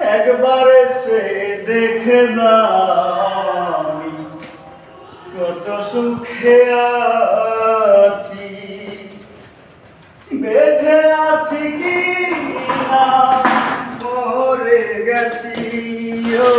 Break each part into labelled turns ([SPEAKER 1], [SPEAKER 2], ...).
[SPEAKER 1] একবার সে দেখে যাই কত সুখে আছি। বেঁচে আছি কি না? মরে গেছি, ও।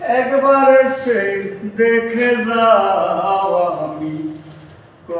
[SPEAKER 1] একবার সে দেখে যাও আমি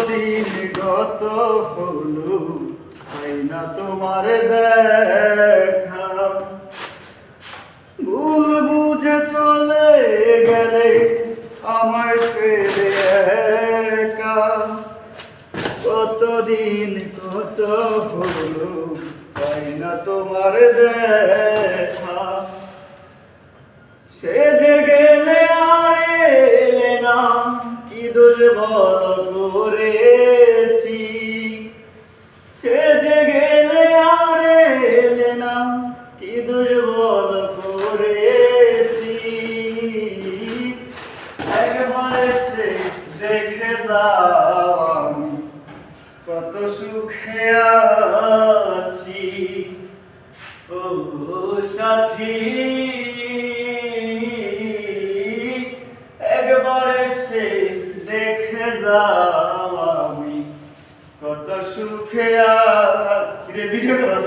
[SPEAKER 1] কতদিন গত হলো? হয় না তোমার দেখা? ভুল বুঝে চলে গেলে পেলে একা। কতদিন কত হলো? হয় না তোমার দেখা? সে দুর্বল করেছি। সে যে গেলে আর এলে না, কি দুর্বল করেছি। একবার সে দেখে যাও কত সুখে আছি। ও সাথী। যাও আমি কত সুখে আর ভিডিও করা।